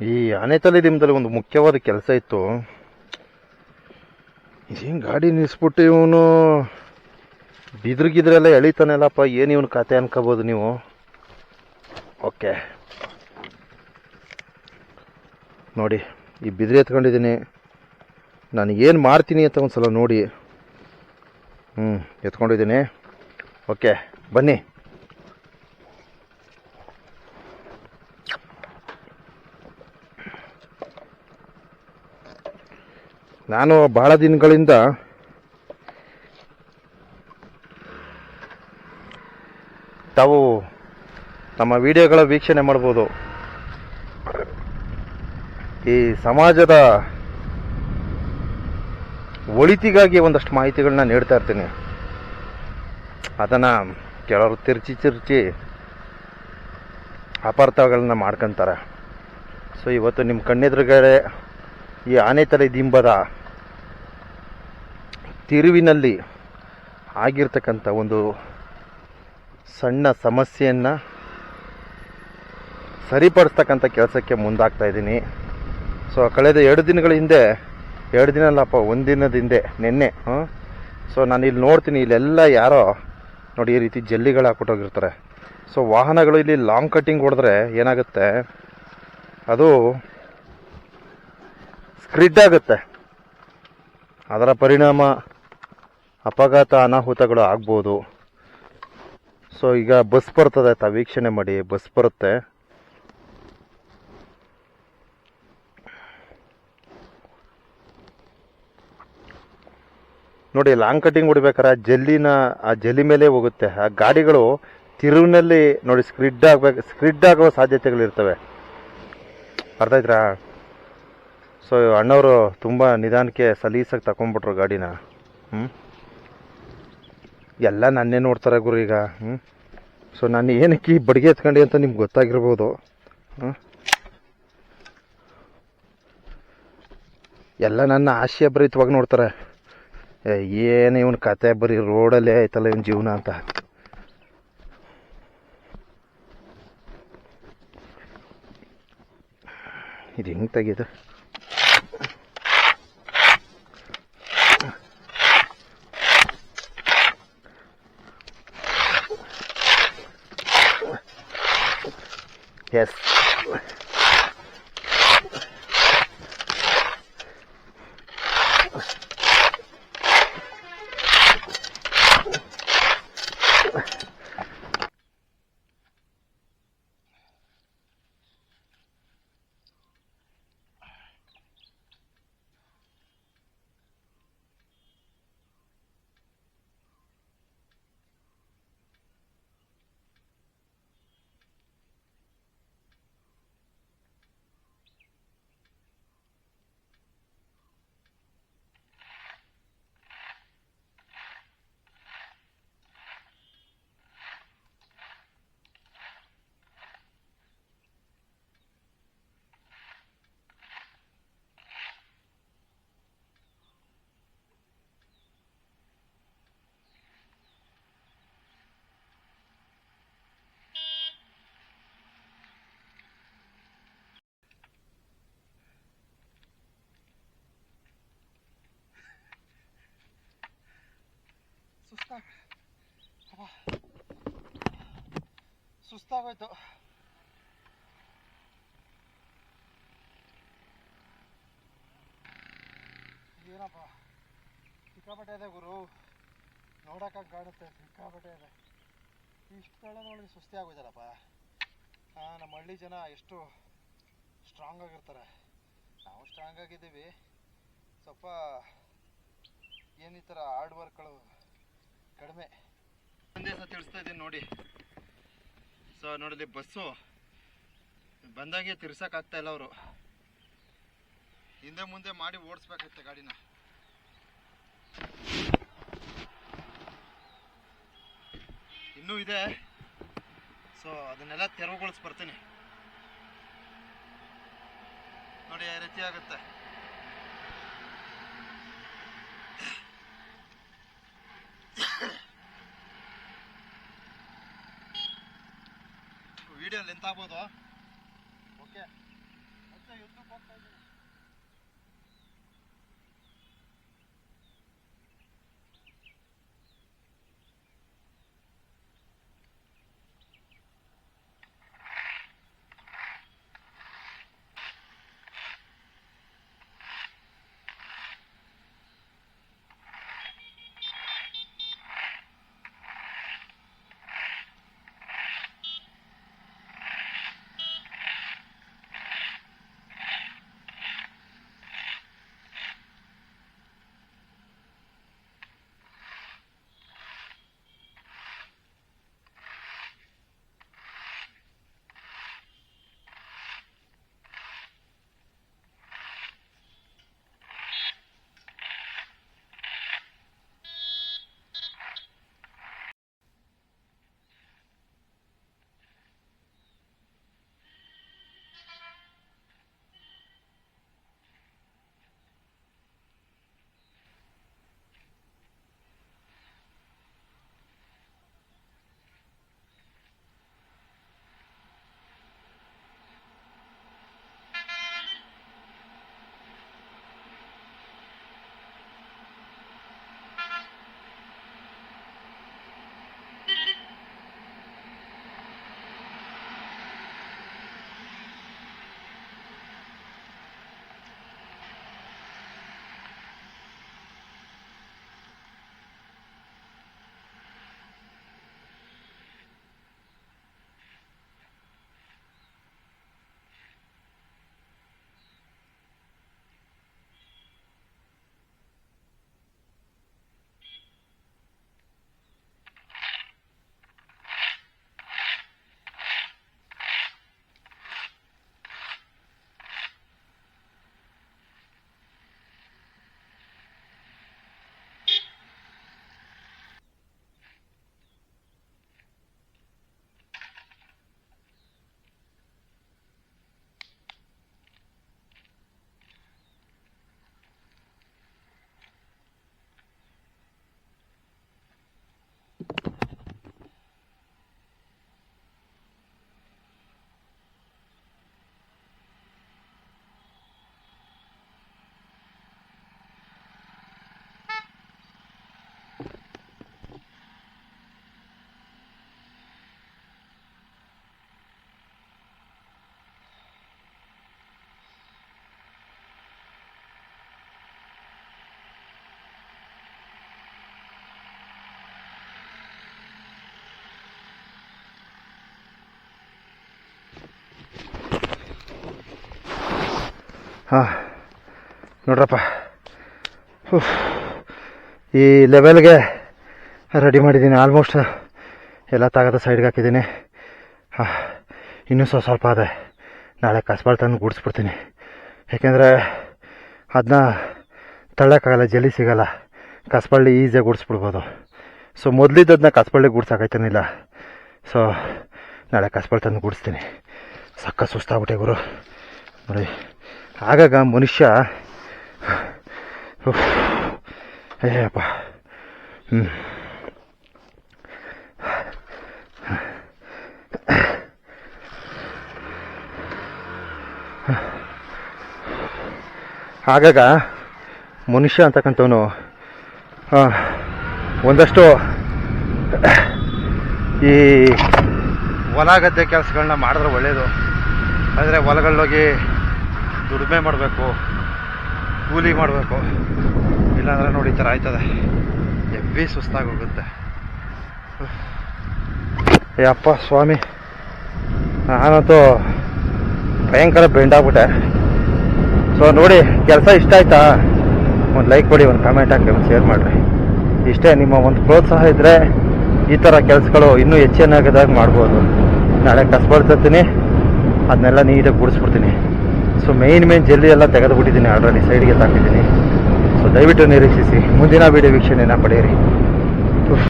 ಈ ಆನೆತಲೆ ದಿಮ್ದಲ್ಲಿ ಒಂದು ಮುಖ್ಯವಾದ ಕೆಲಸ ಇತ್ತು. ಇದೇನು ಗಾಡಿ ನಿಲ್ಲಿಸ್ಬಿಟ್ಟು ಇವನು ಬಿದ್ರಿಗಿದ್ರೆಲ್ಲ ಎಳಿತಾನೆಲ್ಲಪ್ಪ, ಏನು ಇವನು ಕತೆ ಅನ್ಕೋಬೋದು ನೀವು? ಓಕೆ. ನೋಡಿ, ಈ ಬಿದ್ರಿ ಎತ್ಕೊಂಡಿದ್ದೀನಿ. ನಾನು ಏನು ಮಾಡ್ತೀನಿ ಅಂತ ಒಂದು ಸಲ ನೋಡಿ. ಹ್ಞೂ ಎತ್ಕೊಂಡಿದ್ದೀನಿ. ಓಕೆ, ಬನ್ನಿ. ನಾನು ಬಹಳ ದಿನಗಳಿಂದ ತಾವು ತಮ್ಮ ವಿಡಿಯೋಗಳ ವೀಕ್ಷಣೆ ಮಾಡ್ಬೋದು. ಈ ಸಮಾಜದ ಒಳಿತಿಗಾಗಿ ಒಂದಷ್ಟು ಮಾಹಿತಿಗಳನ್ನ ನೀಡ್ತಾ ಇರ್ತೀನಿ. ಅದನ್ನು ಕೆಲವರು ತಿರ್ಚಿ ತಿರ್ಚಿ ಅಪಾರ್ಥಗಳನ್ನ ಮಾಡ್ಕೊತಾರೆ. ಸೊ ಇವತ್ತು ನಿಮ್ಮ ಕಣ್ಣೆದುರುಗಡೆ ಈ ಆನೆ ತಲೆ ದಿಂಬದ ತಿರುವಿನಲ್ಲಿ ಆಗಿರ್ತಕ್ಕಂಥ ಒಂದು ಸಣ್ಣ ಸಮಸ್ಯೆಯನ್ನು ಸರಿಪಡಿಸ್ತಕ್ಕಂಥ ಕೆಲಸಕ್ಕೆ ಮುಂದಾಗ್ತಾ ಇದ್ದೀನಿ. ಸೊ ಕಳೆದ ಎರಡು ದಿನಗಳ ಹಿಂದೆ, ಎರಡು ದಿನ ಅಲ್ಲಪ್ಪ ಒಂದು ದಿನದ ಹಿಂದೆ, ನಿನ್ನೆ ಹಾಂ ಸೊ ನಾನು ಇಲ್ಲಿ ನೋಡ್ತೀನಿ, ಇಲ್ಲೆಲ್ಲ ಯಾರೋ, ನೋಡಿ, ಈ ರೀತಿ ಜಲ್ಲಿಗಳು ಹಾಕ್ಬಿಟ್ಟೋಗಿರ್ತಾರೆ ಸೊ ವಾಹನಗಳು ಇಲ್ಲಿ ಲಾಂಗ್ ಕಟ್ಟಿಂಗ್ ಹೊಡೆದ್ರೆ ಏನಾಗುತ್ತೆ? ಅದು ಸ್ಕ್ರಿಡ್ ಆಗುತ್ತೆ. ಅದರ ಪರಿಣಾಮ ಅಪಘಾತ ಅನಾಹುತಗಳು ಆಗ್ಬೋದು. ಸೊ ಈಗ ಬಸ್ ಬರ್ತದೆ ಆಯ್ತಾ ವೀಕ್ಷಣೆ ಮಾಡಿ ಬಸ್ ಬರುತ್ತೆ. ನೋಡಿ ಲಾಂಗ್ ಕಟಿಂಗ್ ಹೊಡಿಬೇಕಾರೆ ಜಲ್ಲಿನ, ಆ ಜಲ್ಲಿ ಮೇಲೆ ಹೋಗುತ್ತೆ. ಆ ಗಾಡಿಗಳು ತಿರುವಿನಲ್ಲಿ ನೋಡಿ ಸ್ಕ್ರಿಡ್ ಆಗ್ಬೇಕು ಸ್ಕ್ರಿಡ್ ಆಗೋ ಸಾಧ್ಯತೆಗಳಿರ್ತವೆ ಅರ್ಥ ಸೊ ಅಣ್ಣವರು ತುಂಬ ನಿಧಾನಕ್ಕೆ ಸಲೀಸಾಗಿ ತಗೊಂಡ್ಬಿಟ್ರು ಗಾಡಿನ. ಹ್ಞೂ ಎಲ್ಲ ನನ್ನೇ ನೋಡ್ತಾರೆ ಗುರು ಈಗ ಹ್ಞೂ ಸೊ ನಾನು ಏನಕ್ಕೆ ಈ ಬಡಿಗೆ ಎತ್ಕೊಂಡೆ ಅಂತ ನಿಮ್ಗೆ ಗೊತ್ತಾಗಿರ್ಬೋದು. ಹ್ಞೂ ಎಲ್ಲ ನನ್ನ ಆಶಯಭರಿತವಾಗಿ ನೋಡ್ತಾರೆ. ಏ, ಏನು ಇವನ ಕತೆ ಬರೀ ರೋಡಲ್ಲೇ ಆಯ್ತಲ್ಲ ಇವನ ಜೀವನ ಅಂತ. ಇದು ಹೆಂಗೆ ತೆಗೀದು? Yes. ಸುಸ್ತಾಗ ಸುಸ್ತಾಗೋಯ್ತು ಏನಪ್ಪ? ಸಿಕ್ಕಾಪಟ್ಟೆ ಇದೆ ಗುರು. ನೋಡೋಕ್ಕಾಗಿ ಕಾಣುತ್ತೆ, ಸಿಕ್ಕಾಪಟ್ಟೆ ಇದೆ. ಇಷ್ಟು ನೋಡಿ ಸುಸ್ತಿ ಆಗೋಯ್ತಲ್ಲಪ್ಪ. ಹಾಂ ನಮ್ಮ ಹಳ್ಳಿ ಜನ ಎಷ್ಟು ಸ್ಟ್ರಾಂಗ್ ಆಗಿರ್ತಾರೆ. ನಾವು ಸ್ಟ್ರಾಂಗ್ ಆಗಿದ್ದೀವಿ. ಸ್ವಲ್ಪ ಏನು ಥರ ಹಾರ್ಡ್ ವರ್ಕ್ಗಳು ಕಡಿಮೆ. ಸಂದೇಶ ತಿಳಿಸ್ತಾ ಇದ್ದೀನಿ ನೋಡಿ. ಸೊ ನೋಡಿಲಿ ಬಸ್ಸು ಬಂದಾಗೆ ತಿರ್ಸಕ್ಕಾಗ್ತಾ ಇಲ್ಲ ಅವರು. ಹಿಂದೆ ಮುಂದೆ ಮಾಡಿ ಓಡಿಸ್ಬೇಕಾಗುತ್ತೆ ಗಾಡಿನ. ಇನ್ನೂ ಇದೆ. ಸೊ ಅದನ್ನೆಲ್ಲ ತೆರವುಗೊಳಿಸ್ಬರ್ತೀನಿ. ನೋಡಿ ರೀತಿ ಆಗುತ್ತೆ. ವಿಡಿಯೋ ಲೆಂತ್ ಆಗ್ಬೋದು? ಓಕೆ ಮತ್ತೆ ಮಾಡಕ್ಕೆ ಹೋಗ್ತಾ ಹಾಂ, ನೋಡ್ರಪ್ಪ. ಈ ಲೆವೆಲ್ಗೆ ರೆಡಿ ಮಾಡಿದ್ದೀನಿ ಆಲ್ಮೋಸ್ಟ್ ಎಲ್ಲ ತಾಗದ ಸೈಡ್ಗೆ ಹಾಕಿದ್ದೀನಿ. ಹಾಂ, ಇನ್ನೂ ಸ್ವಲ್ಪ ಸ್ವಲ್ಪ ಅದೇ ನಾಳೆ ಕಸ್ಬಾಳ್ ತಂದು ಗುಡಿಸ್ಬಿಡ್ತೀನಿ. ಯಾಕೆಂದರೆ ಅದನ್ನ ತಳ್ಳೋಕ್ಕಾಗಲ್ಲ ಜಲ್ಲಿ ಸಿಗಲ್ಲ. ಕಸ್ಬಳ್ಳಿ ಈಸಿಯಾಗಿ ಗುಡಿಸ್ಬಿಡ್ಬೋದು. ಸೊ ಮೊದಲಿದ್ದದನ್ನ ಕಸ್ಬಳ್ಳಿ ಗುಡ್ಸೋಕಾಯ್ತಾನಿಲ್ಲ ಸೊ ನಾಳೆ ಕಸ್ಬಾಳ್ ತಂದು ಗುಡಿಸ್ತೀನಿ. ಸಕ್ಕ ಸುಸ್ತಾಗ್ಬಿಟ್ಟೆ ಗುರು. ನೋಡಿ. ಆಗಾಗ ಮನುಷ್ಯ. ಅಯ್ಯಪ್ಪ ಹ್ಞೂ ಆಗಾಗ ಮನುಷ್ಯ ಅಂತಕ್ಕಂಥವನು ಒಂದಷ್ಟು, ಈ ಹೊಲ ಗದ್ದೆ ಕೆಲಸಗಳನ್ನ ಮಾಡಿದ್ರೆ ಒಳ್ಳೆಯದು ಆದರೆ ಹೊಲಗಳಲ್ಲೋಗಿ ದುಡಿಮೆ ಮಾಡಬೇಕು, ಕೂಲಿ ಮಾಡಬೇಕು. ಇಲ್ಲಾಂದ್ರೆ ನೋಡಿ ಈ ಥರ ಆಯ್ತದೆ. ಎಬ್ಬಿ ಸುಸ್ತಾಗೋಗುತ್ತೆ. ಹೋಗುತ್ತೆ ಅಪ್ಪ, ಸ್ವಾಮಿ, ನಾನಂತೂ ಭಯಂಕರ ಬೆಂಡಾಗ್ಬಿಟ್ಟೆ ಸೊ ನೋಡಿ, ಕೆಲಸ ಇಷ್ಟ ಆಯ್ತಾ? ಒಂದು ಲೈಕ್ ಕೊಡಿ, ಒಂದು ಕಮೆಂಟ್ ಹಾಕಿ, ಒಂದು ಶೇರ್ ಮಾಡಿರಿ. ಇಷ್ಟೇ, ನಿಮ್ಮ ಒಂದು ಪ್ರೋತ್ಸಾಹ ಇದ್ದರೆ ಈ ಥರ ಕೆಲಸಗಳು ಇನ್ನೂ ಹೆಚ್ಚಿನಾಗದಾಗ ಮಾಡ್ಬೋದು. ನಾಳೆ ಕಸ್ಬಳ್ತೀನಿ ಅದನ್ನೆಲ್ಲ ನೀಟಾಗಿ ಗುಡಿಸ್ಬಿಡ್ತೀನಿ. ಸೊ ಮೇಯ್ನ್ ಮೇನ್ ಜಲ್ಲಿ ಎಲ್ಲ ತೆಗೆದುಬಿಟ್ಟಿದ್ದೀನಿ ಆಲ್ರೆಡಿ ಸೈಡ್ಗೆ ತಾಕಿದ್ದೀನಿ. ಸೊ ದಯವಿಟ್ಟು ನಿರೀಕ್ಷಿಸಿ. ಮುಂದಿನ ವೀಡಿಯೋ ವೀಕ್ಷಣೆಯನ್ನು ಪಡೆಯಿರಿ.